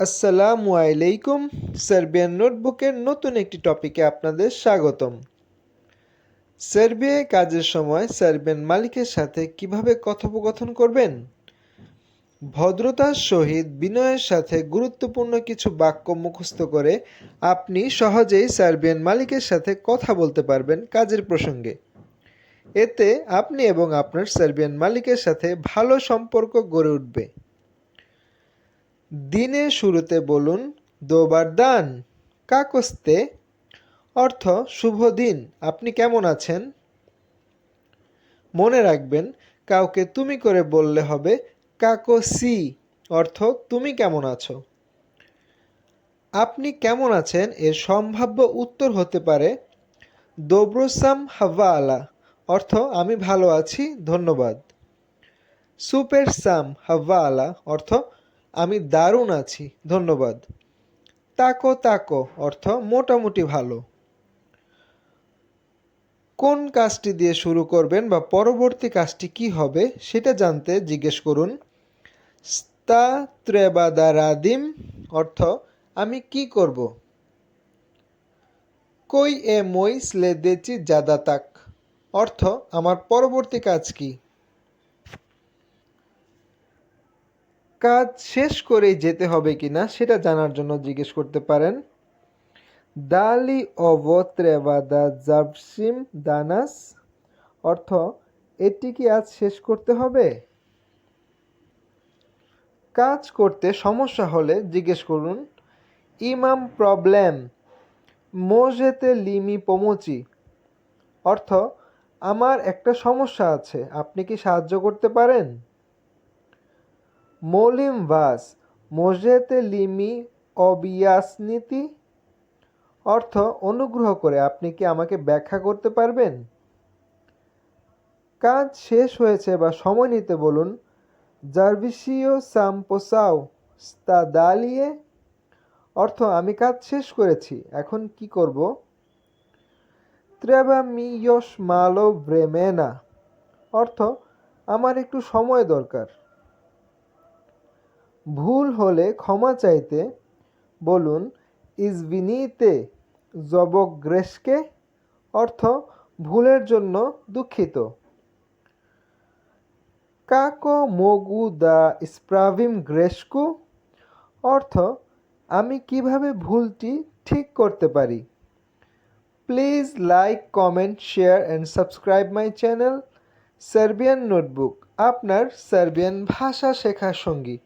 আসসালামু আলাইকুম। সার্বিয়ান নোটবুকের নতুন একটি টপিকে আপনাদের স্বাগতম। সার্বিয়ায় কাজের সময় সার্বিয়ান মালিকের সাথে কীভাবে কথোপকথন করবেন? ভদ্রতার সহিত বিনয়ের সাথে গুরুত্বপূর্ণ কিছু বাক্য মুখস্থ করে আপনি সহজেই সার্বিয়ান মালিকের সাথে কথা বলতে পারবেন কাজের প্রসঙ্গে। এতে আপনি এবং আপনার সার্বিয়ান মালিকের সাথে ভালো সম্পর্ক গড়ে উঠবে। দিনের শুরুতে বলুন দোবার দান, কাকস্তে, অর্থ শুভ দিন, আপনি কেমন আছেন? মনে রাখবেন, কাউকে তুমি করে বললে হবে কাকো সি অর্থ তুমি কেমন আছো? আপনি কেমন আছেন এর সম্ভাব্য উত্তর হতে পারে দোব্রোসাম হাভা আলা অর্থ আমি ভালো আছি, ধন্যবাদ। সুপের সাম হাভা আলা অর্থ আমি দারুণ আছি, ধন্যবাদ। তাকো তাকো, অর্থ মোটামুটি ভালো। কোন কাজটি দিয়ে শুরু করবেন বা পরবর্তী কাজটি কি হবে সেটা জানতে জিজ্ঞেস করুন। স্তা ত্রেবাদারাদিম, অর্থ আমি কি করব। কই এ মই স্লে স্লেদেচি জাদাতাক অর্থ আমার পরবর্তী কাজ কি। কাজ শেষ করেই যেতে হবে কি না সেটা জানার জন্য জিজ্ঞেস করতে পারেন। দালি অবত্রেবাদা জাবসিম দানাস। অর্থ, এটি কি আজ শেষ করতে হবে? কাজ করতে সমস্যা হলে জিজ্ঞেস করুন। ইমাম প্রবলেম মোজেতে লিমি পমোচি অর্থ, আমার একটা সমস্যা আছে, আপনি কি সাহায্য করতে পারেন? মলিম ভাস মোজেতে লিমি অবিয়াসনীতি অর্থ অনুগ্রহ করে আপনি কি আমাকে ব্যাখ্যা করতে পারবেন? কাজ শেষ হয়েছে বা সময় নিতে বলুন। জার্ভিসিও সাম্পোসাও স্তা দালিয়ে অর্থ, আমি কাজ শেষ করেছি, এখন কি করব? ত্রেবা মিয়স মালো ব্রেমেনা অর্থ, আমার একটু সময় দরকার। ভুল হলে ক্ষমা চাইতে বলুন ইজ ইজবিনিতে জবগ্রেসকে অর্থ, ভুলের জন্য দুঃখিত। কাকো মগু দা স্প্রাভিম গ্রেসকু অর্থ, আমি কীভাবে ভুলটি ঠিক করতে পারি? Please like, comment, share and subscribe my channel, Serbian notebook. আপনার সার্বিয়ান ভাষা শেখার সঙ্গী।